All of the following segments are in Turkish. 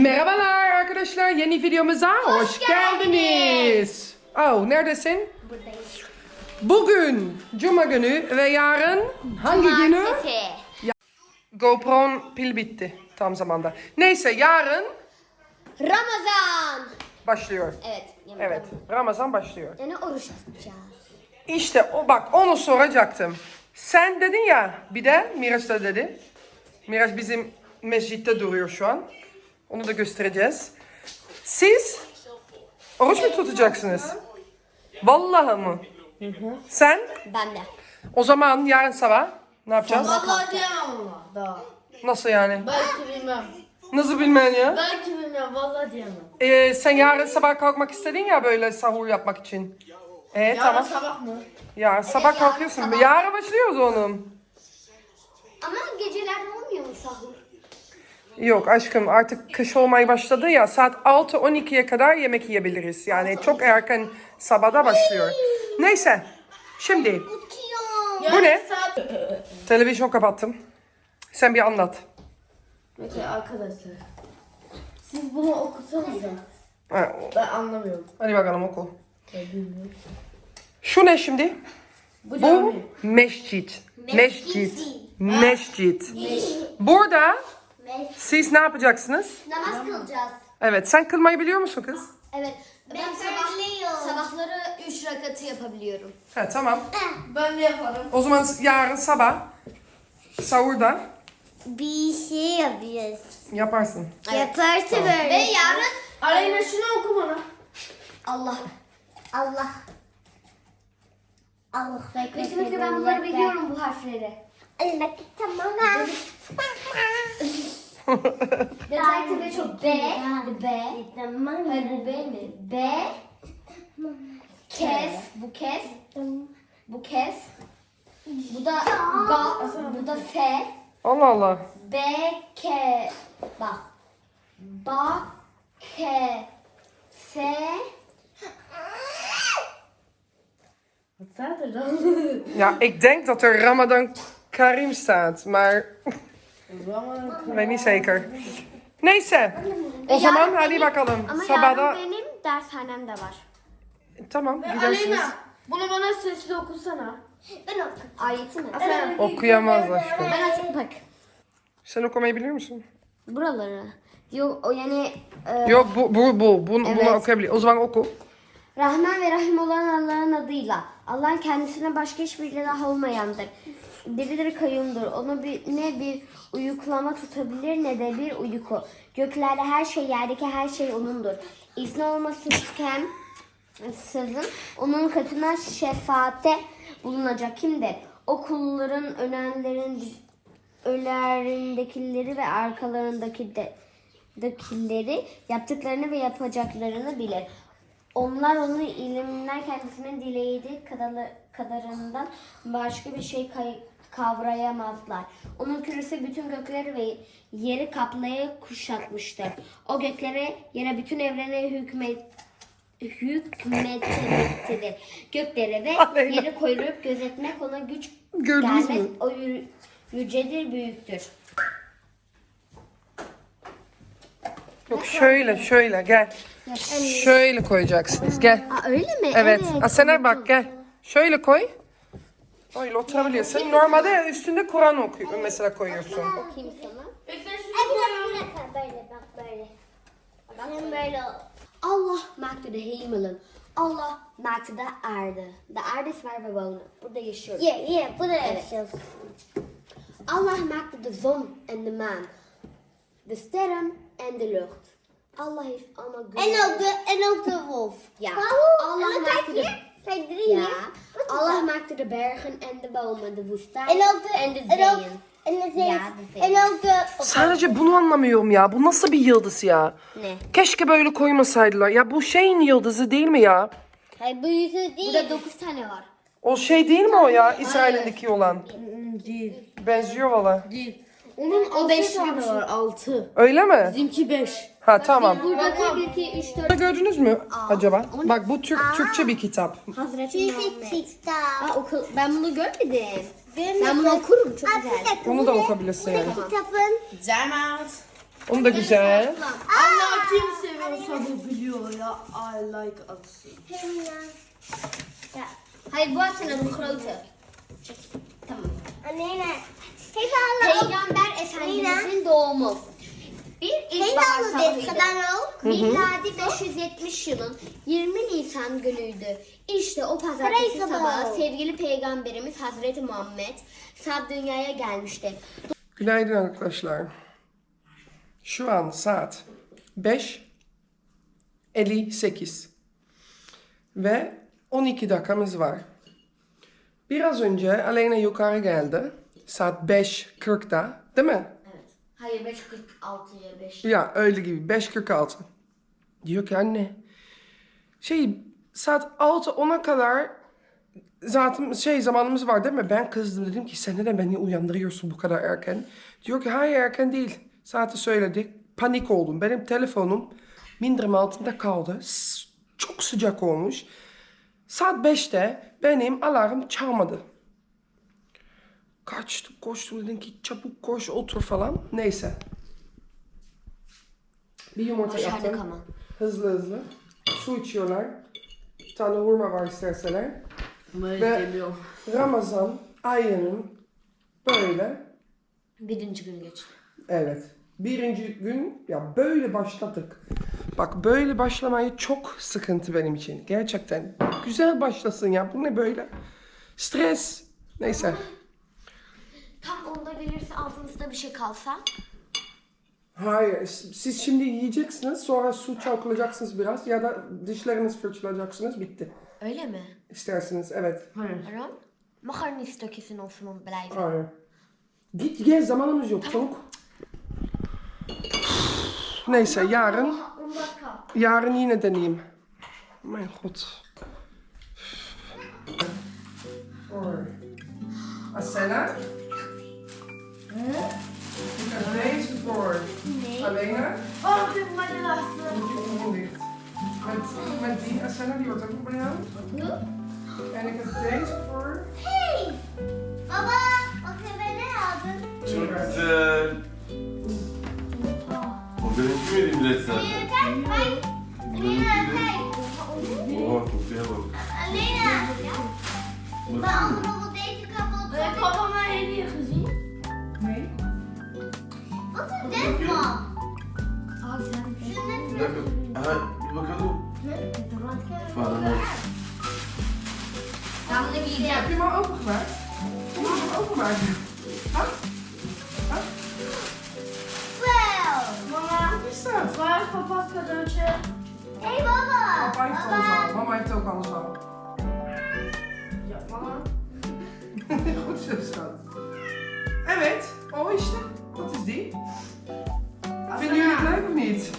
Merhabalar arkadaşlar yeni videomuza hoş, geldiniz. Oh neredesin? Buradayım. Bugün Cuma günü ve yarın hangi günü? Cumartesi. GoPro'nun pil bitti tam zamanda. Neyse yarın Ramazan. başlıyor. Evet. yemin Evet. Ramazan başlıyor. Yani oruç tutacağız. İşte o bak onu soracaktım. Sen dedin ya bir de Miraç da dedi. Miraç bizim mescitte duruyor şu an. Onu da göstereceğiz. Siz oruç mu tutacaksınız? Vallahi mı? Sen? Ben de. O zaman yarın sabah ne yapacağız? Vallahi diyemem ama daha. Nasıl yani? Belki bilmem. Nasıl bilmen ya? Belki bilmem vallahi diyemem. Ee, sen yarın sabah kalkmak istedin ya böyle sahur yapmak için. Ee, Yarın tamam. sabah mı? Yarın sabah kalkıyorsun. Yarın başlıyoruz oğlum. Ama gecelerde olmuyor mu sahur? Yok aşkım artık kış olmaya başladı ya saat 6-12'ye kadar yemek yiyebiliriz. Yani çok erken sabahda başlıyor. Neyse şimdi Yarın ne? Saat... televizyon kapattım. Sen bir anlat. Peki arkadaşlar. Siz bunu okusanız ya. Ha, Ben anlamıyorum. hadi bakalım oku. Ben bilmiyorum. Şu ne şimdi? Bu Bu cami. mescit. Mescit. Mescit. Burada siz ne yapacaksınız? Namaz kılacağız. Evet sen kılmayı biliyor musun kız? Evet. Ben sabah, sabahları 3 rakatı yapabiliyorum. Ha tamam. Ben de yaparım. O zaman yarın sabah sahurda Bir şey yapıyoruz. yaparsın. Yaparsın böyle. Ve yarın Aleyna şunu oku bana. Allah. Allah. Allah. Bekle bekle ben bunları biliyorum bu harfleri. Allah tamam. Detaylı ve çok B. B. Hayır bu B mi? B. Kes. Bu kes. Bu kes. Bu da ga. Bu da F. Allah Allah. B K. Bak. Ba K. S. Wat staat er dan? Ja, ik denk dat er Ramadan Karim staat, maar niet zeker. Neyse. O zaman hadi bakalım. Ama Sabahda yarın benim dershanem de var. tamam gidersiniz. Aleyna bunu bana sesli okusana. Ben okuyayım. Ayeti mi? Sen. Okuyamaz aşkım. Ben açayım bak. Sen okumayı biliyor musun? Buraları. Yok o yani e, Yok bu bu bu. Bunu, Evet. bunu okuyabilir. O zaman oku. Rahman ve Rahim olan Allah'ın adıyla. Allah kendisine başka hiçbir ilah olmayandır. Birileri kayyumdur. Onu bir, ne bir uyuklama tutabilir ne de bir uyku. Göklerde her şey, yerdeki her şey O'nundur. İzni olmasızken sızın onun katına şefaatte bulunacak kimdir? O kulların ölenlerin önlerindekileri ve arkalarındaki de, dakileri yaptıklarını ve yapacaklarını bilir. Onlar onu ilimler kendisinin dilediği kadarı- kadarından başka bir şey kay- kavrayamazlar. Onun küresi bütün gökleri ve yeri kaplaya kuşatmıştır. O göklere, yere bütün evrene hükmet hükmetmektedir. Gökleri ve Aleyna. yeri koyulup gözetmek ona güç Gördünüz gelmez. mü? O yü- yücedir, büyüktür. Yok şöyle şöyle gel. Şöyle koyacaksınız gel. Aa, öyle mi? Evet. Asena bak gel. Şöyle koy. Öyle oturabilirsin. Normalde üstünde Kur'an okuyor mesela koyuyorsun. Bakayım sana. Bekle şunu koyalım. Böyle bak böyle. Bakın böyle. Allah maakte de hemelen. Allah maakte de aarde. De aarde is waar we wonen. Burada yaşıyoruz. Ja, ja, burada Evet. yaşıyoruz. Allah maakte de zon en de maan. De sterren en de lucht. Allah heeft allemaal En ook de, en ook de wolf. Ja. Waarom? Allah maakte de... Kijk, drie Ja. Allah maakte de bergen en de bomen. De woestijn En ook de, en de en ook, zeeën. en de zee. Ja, de zee. En ook de... Sadece bunu anlamıyorum ya. Bu nasıl bir yıldız ya? Ne? Keşke böyle koymasaydılar. Ya bu şeyin yıldızı değil mi ya? Hij büyüsü değil. Burada 9 tane var. O şey değil mi o ya? İsrail'deki olan. Değil. Benziyor valla. Değil. Onun O altı beş tane gibi. var. Altı. Öyle mi? Bizimki beş. Ha tamam. Burada 1, 2, 3, 4, Burada gördünüz mü acaba? Bak bu Türk, Türkçe bir kitap. Hazreti Büyüsü Muhammed. çıktı. Aa, oku, ben bunu görmedim. Ben Ben bunu okurum çok Aa, bir güzel. dakika, bu da ne? okuyabilirsin Bu ne yani. kitabın? Maat. Onu da güzel. Allah kim seviyorsa bu biliyor ya. I like atsın. Ja. Hayır bu aslında bu kralıtı. Tamam. Anne Hep Allah. Peygamber Efendimizin doğumu. Bir ilkbahar sabahıydı. Miladi 570 yılın 20 Nisan günüydü. İşte o pazartesi sabahı sevgili peygamberimiz Hazreti Muhammed sad dünyaya gelmişti. Günaydın arkadaşlar. Şu an saat 5.58 ve 12 dakikamız var. Biraz önce Aleyna yukarı geldi. Saat 5.40'da değil mi? Evet. Hayır 5.46'ya 5. Ya öyle gibi 5.46. Diyor ki anne şey saat 6 10'a kadar zaten şey zamanımız var değil mi? Ben kızdım dedim ki sen neden beni uyandırıyorsun bu kadar erken? Diyor ki hayır erken değil. Saati söyledik. Panik oldum. Benim telefonum mindirim altında kaldı. Çok sıcak olmuş. Saat 5'te benim alarm çalmadı. Kaçtım koştum dedim ki çabuk koş otur falan. Neyse. Bir yumurta Başardık yaptım. ama. Hızlı hızlı. Su içiyorlar. Bir tane hurma var isterseler. Ben Ve- istemiyorum. Ramazan ayının böyle Birinci gün geçti. evet birinci gün ya böyle başladık. Bak böyle başlamayı çok sıkıntı benim için. Gerçekten güzel başlasın ya. Bu ne böyle? Stres. Neyse. Bir şey kalsa. Hayır. Siz şimdi yiyeceksiniz. Sonra su çalkalayacaksınız biraz. Ya da dişlerinizi fırçalayacaksınız. Bitti. Öyle mi? İsterseniz evet. Aaron? Mag er niet stukjes in ons mond blijven? Hayır. Git gel zamanımız yok çabuk. Neyse yarın yarın yine deneyeyim. Mijn god. Oy. Ik heb deze voor? Alena. Alleen? Oh, ik heb mijn laatste. Moet je Met, met die Asana, die wordt ook op jou. En ik heb deze voor. Hey! Papa, wat gaan wij nu hebben? Çocuklar. O benimki miydi bilet zaten? Kijk, kijk. Alina, kijk. Oh, kutuya Alena. Lena. Ben allemaal deze kapot. Ik heb maar heel gezien. Wat is dit man? Bir dakika. Aha, bir bakalım. Falan Ben bunu giyeceğim. Heb je hem al opengemaakt? Kom je hem openmaken? Ha? Ha? Wow. Mama, Wat is dat? waar is papa's cadeautje? Hey baba. Papa heeft alles al. Mama heeft ook alles al. Ja, mama. Goed zo, schat. Evet. O işte. Wat is die? Vinden jullie het leuk of niet?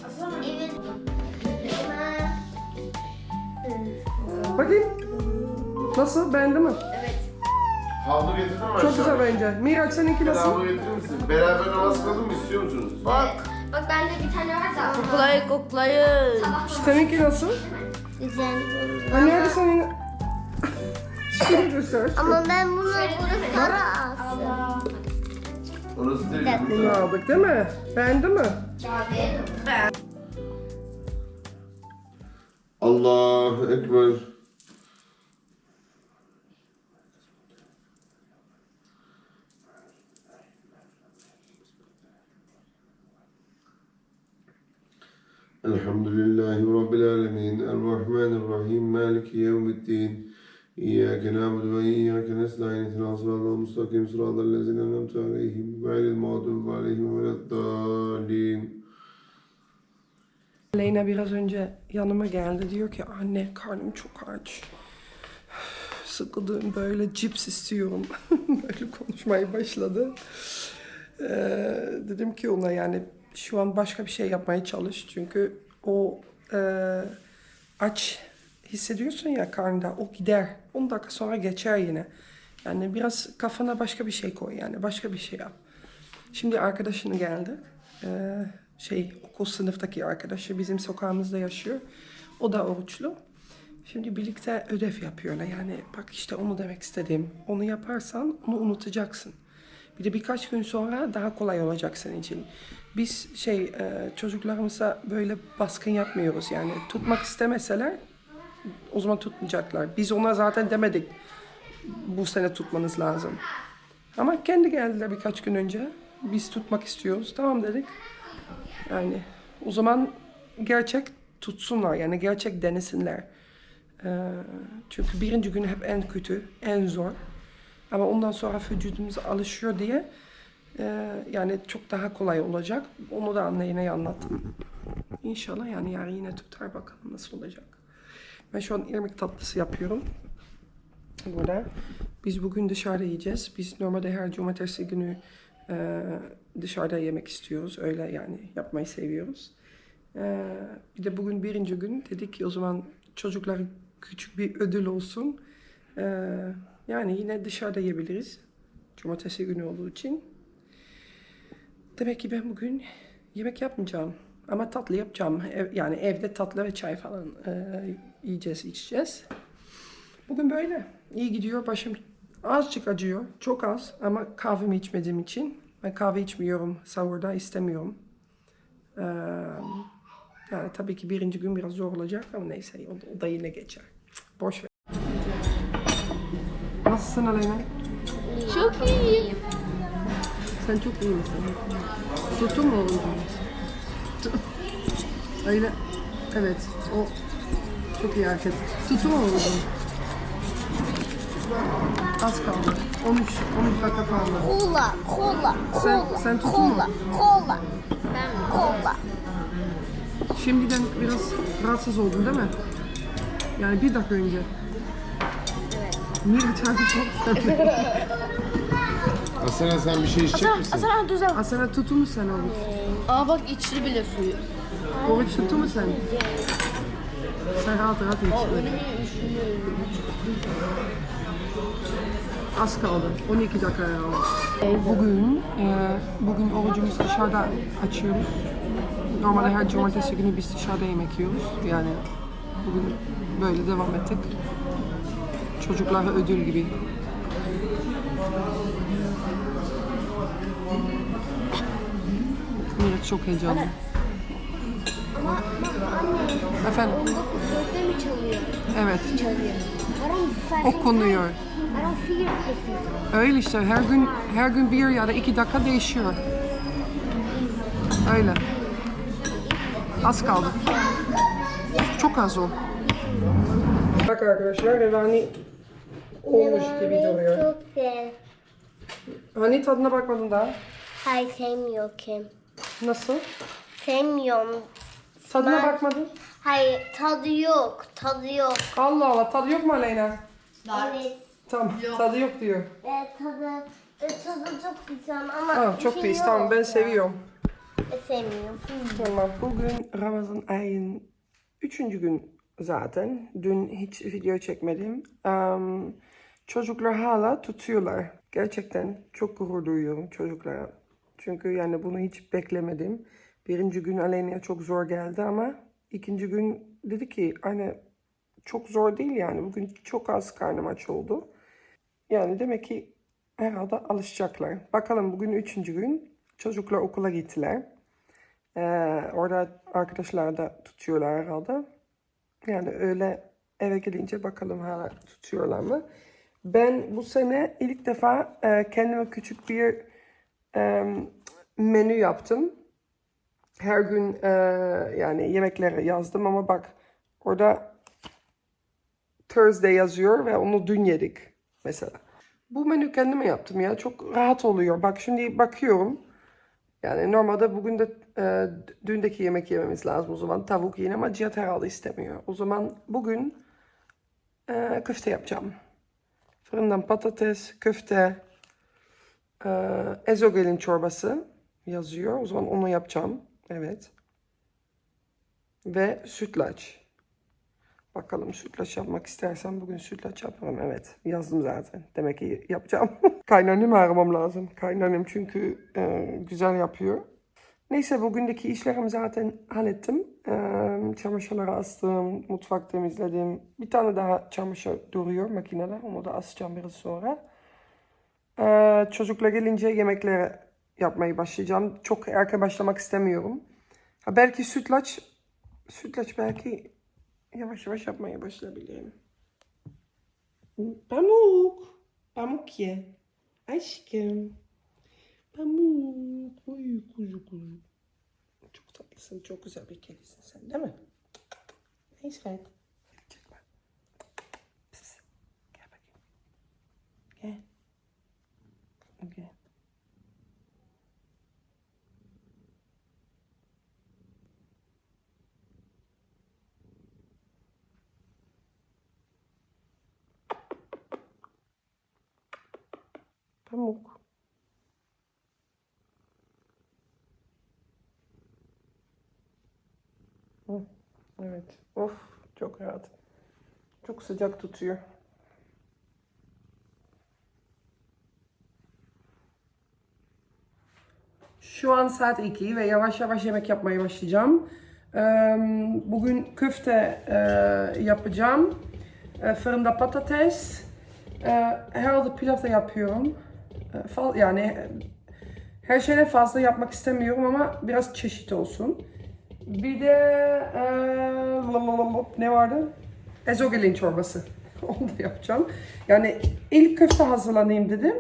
Evet. Bakayım. Nasıl? Beğendin mi? Havlu getirdin mi Çok güzel bence. Miraç seninki Bir nasıl? havlu getirir misin? Beraber namaz kılalım mı istiyor musunuz? Bak. Bak bende bir tane var da. Koklayın, koklayın. Seninki nasıl? Güzel. Anne hadi senin... Şunu göster. Ama ben bunu para aldım. Orası değil. Tatlı. Bunu aldık değil mi? Beğendi mi? Ben. Allahu Ekber. Elhamdülillahi Rabbil Alemin. Errahmanirrahim. Maliki Yevmiddin. إياك نعبد وإياك نستعين اهدنا الصراط المستقيم صراط الذين أنعمت عليهم غير المغضوب عليهم ولا الضالين Leyna biraz önce yanıma geldi. Diyor ki anne karnım çok aç. Sıkıldım böyle cips istiyorum. böyle konuşmaya başladı. Ee, dedim ki ona yani şu an başka bir şey yapmaya çalış. Çünkü o e, aç hissediyorsun ya karnında o gider. 10 dakika sonra geçer yine. Yani biraz kafana başka bir şey koy yani başka bir şey yap. Şimdi arkadaşını geldi. Ee, şey okul sınıftaki arkadaşı bizim sokağımızda yaşıyor. O da oruçlu. Şimdi birlikte ödev yapıyorlar. Yani bak işte onu demek istedim. Onu yaparsan onu unutacaksın. Bir de birkaç gün sonra daha kolay olacak senin için. Biz şey e, çocuklarımıza böyle baskın yapmıyoruz yani tutmak istemeseler o zaman tutmayacaklar. Biz ona zaten demedik bu sene tutmanız lazım. Ama kendi geldiler birkaç gün önce. Biz tutmak istiyoruz. Tamam dedik. Yani o zaman gerçek tutsunlar yani gerçek denesinler. Ee, çünkü birinci gün hep en kötü, en zor. Ama ondan sonra vücudumuz alışıyor diye e, yani çok daha kolay olacak. Onu da anne yine anlattım. İnşallah yani yarın yine tutar bakalım nasıl olacak. Ben şu an irmik tatlısı yapıyorum. Burada. Biz bugün dışarıda yiyeceğiz. Biz normalde her cumartesi günü e, dışarıda yemek istiyoruz. Öyle yani yapmayı seviyoruz. E, bir de bugün birinci gün dedik ki o zaman çocuklar küçük bir ödül olsun. E, yani yine dışarıda yiyebiliriz. Cumartesi günü olduğu için. Demek ki ben bugün yemek yapmayacağım. Ama tatlı yapacağım. Ev- yani evde tatlı ve çay falan e, yiyeceğiz, içeceğiz. Bugün böyle. İyi gidiyor. Başım azıcık acıyor. Çok az ama kahvemi içmediğim için. Ben kahve içmiyorum. Sahurda istemiyorum. Ee, yani tabii ki birinci gün biraz zor olacak ama neyse o, o da yine geçer. Boş ver. Nasılsın Aleyna? Çok iyi. Sen çok iyi misin? Tutun mu oğlum? Öyle. Evet. O çok iyi hareket. Tutun mu oğlum? Az kaldı. 13, 13 dakika falan var. Kola, kola, Sen, sen tutun mu? kola. Ben kola. Şimdiden biraz rahatsız oldun değil mi? Yani bir dakika önce. Niye bir tane çok Asena sen bir şey içecek misin? Asena tutun mu sen oğlum? Aa bak içli bile suyu. Oruç tutun mu sen? Sen rahat rahat iç. Az kaldı. 12 dakika ya. Bugün, e, bugün orucumuzu dışarıda açıyoruz. Normalde her cumartesi günü biz dışarıda yemek yiyoruz. Yani bugün böyle devam ettik. Çocuklara ödül gibi. Millet çok heyecanlı. Efendim? Dörtte mi çalıyor? Evet. Çalıyor. Aram Okunuyor. Aram. Öyle işte her gün her gün bir ya da iki dakika değişiyor. Öyle. Az kaldı. Çok az o. Bak arkadaşlar Revani olmuş gibi duruyor. Çok güzel. Hani tadına bakmadın daha. Hayır sevmiyor kim. Nasıl? Sevmiyorum. Tadına Ben- bakmadın. Hayır tadı yok. Tadı yok. Allah Allah tadı yok mu Aleyna? Evet. Tamam tadı yok diyor. E, tadı, e, tadı çok güzel ama Aa, bir çok şey pis yok. tamam ben seviyorum. E, sevmiyorum. Tamam bugün Ramazan ayın üçüncü gün zaten. Dün hiç video çekmedim. Am, çocuklar hala tutuyorlar. Gerçekten çok gurur duyuyorum çocuklara. Çünkü yani bunu hiç beklemedim. Birinci gün Aleyna'ya çok zor geldi ama ikinci gün dedi ki hani çok zor değil yani. Bugün çok az karnım aç oldu. Yani demek ki herhalde alışacaklar. Bakalım bugün üçüncü gün. Çocuklar okula gittiler. Ee, orada arkadaşlar da tutuyorlar herhalde. Yani öyle eve gelince bakalım hala tutuyorlar mı? Ben bu sene ilk defa e, kendime küçük bir e, menü yaptım. Her gün e, yani yemekleri yazdım ama bak orada Thursday yazıyor ve onu dün yedik mesela. Bu menü kendime yaptım ya. Çok rahat oluyor. Bak şimdi bakıyorum. Yani normalde bugün de e, dündeki yemek yememiz lazım o zaman. Tavuk yine ama Cihat herhalde istemiyor. O zaman bugün e, köfte yapacağım. Fırından patates, köfte, e, ezogelin çorbası yazıyor. O zaman onu yapacağım. Evet. Ve sütlaç. Bakalım sütlaç yapmak istersen bugün sütlaç yaparım. Evet yazdım zaten. Demek ki yapacağım. Kaynanamı aramam lazım. Kaynanam çünkü e, güzel yapıyor. Neyse bugündeki işlerimi zaten hallettim. E, çamaşırları astım, mutfak temizledim. Bir tane daha çamaşır duruyor makinede. Onu da asacağım biraz sonra. Ee, çocuklar gelince yemekleri yapmayı başlayacağım. Çok erken başlamak istemiyorum. Ha, belki sütlaç, sütlaç belki yavaş yavaş yapmaya başlayabilirim. Pamuk, pamuk ye. Aşkım. Pamuk, uy kuzu kuzu. Çok tatlısın, çok güzel bir kedisin sen değil mi? Neyse. Çık bak. Pıs. Gel bakayım. Gel. Gel. Pamuk. Hı, Evet. Of çok rahat. Çok sıcak tutuyor. Şu an saat 2 ve yavaş yavaş yemek yapmaya başlayacağım. Bugün köfte yapacağım. Fırında patates. Herhalde pilav da yapıyorum. Yani her şeyden fazla yapmak istemiyorum ama biraz çeşit olsun. Bir de eee, ne vardı? Ezogelin çorbası. Onu da yapacağım. Yani ilk köfte hazırlanayım dedim.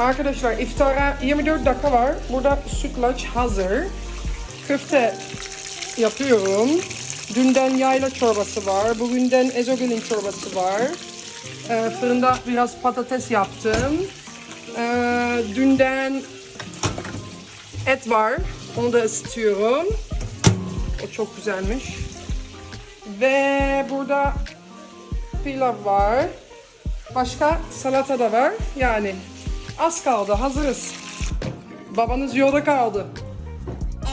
Arkadaşlar iftara 24 dakika var. Burada sütlaç hazır. Köfte yapıyorum. Dünden yayla çorbası var. Bugünden ezogelin çorbası var. Ee, fırında biraz patates yaptım. Ee, dünden et var. Onu da ısıtıyorum. O çok güzelmiş. Ve burada pilav var. Başka salata da var. Yani az kaldı. Hazırız. Babanız yolda kaldı.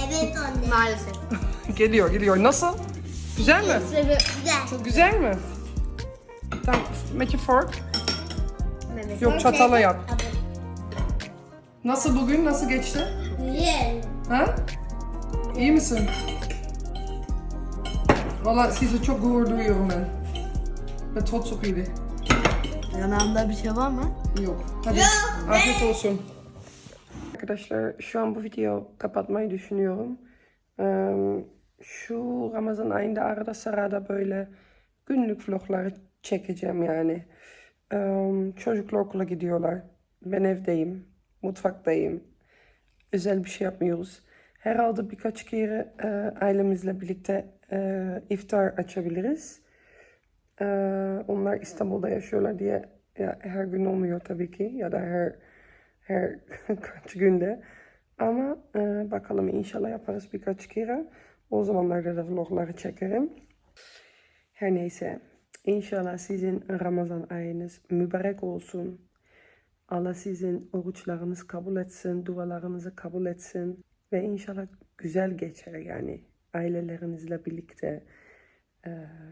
Evet anne. Maalesef. Geliyor, geliyor. Nasıl? Güzel mi? Güzel. Güzel mi? Tamam. Make a fork. Evet. Yok çatala yap. Nasıl bugün? Nasıl geçti? Güzel. Ha? İyi misin? Valla size çok gurur duyuyorum ben. Ve tot çok iyiydi. Yanağımda bir şey var mı? Yok. Hadi afiyet olsun. Arkadaşlar şu an bu video kapatmayı düşünüyorum. Şu Ramazan ayında arada sırada böyle günlük vlogları çekeceğim yani. Çocuklar okula gidiyorlar. Ben evdeyim. Mutfaktayım. Özel bir şey yapmıyoruz. Herhalde birkaç kere ailemizle birlikte iftar açabiliriz. Onlar İstanbul'da yaşıyorlar diye ya her gün olmuyor tabii ki ya da her her kaç günde. Ama e, bakalım inşallah yaparız birkaç kere. O zamanlarda da vlogları çekerim. Her neyse. İnşallah sizin Ramazan ayınız mübarek olsun. Allah sizin oruçlarınızı kabul etsin, dualarınızı kabul etsin. Ve inşallah güzel geçer yani ailelerinizle birlikte e,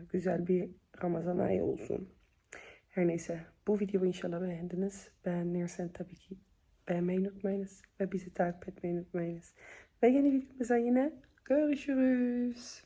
güzel bir Ramazan ayı olsun. Her neyse bu videoyu inşallah beğendiniz. Beğenirsen tabii ki beğenmeyi unutmayınız ve bizi takip etmeyi unutmayınız. Ve yeni videomuzda yine görüşürüz.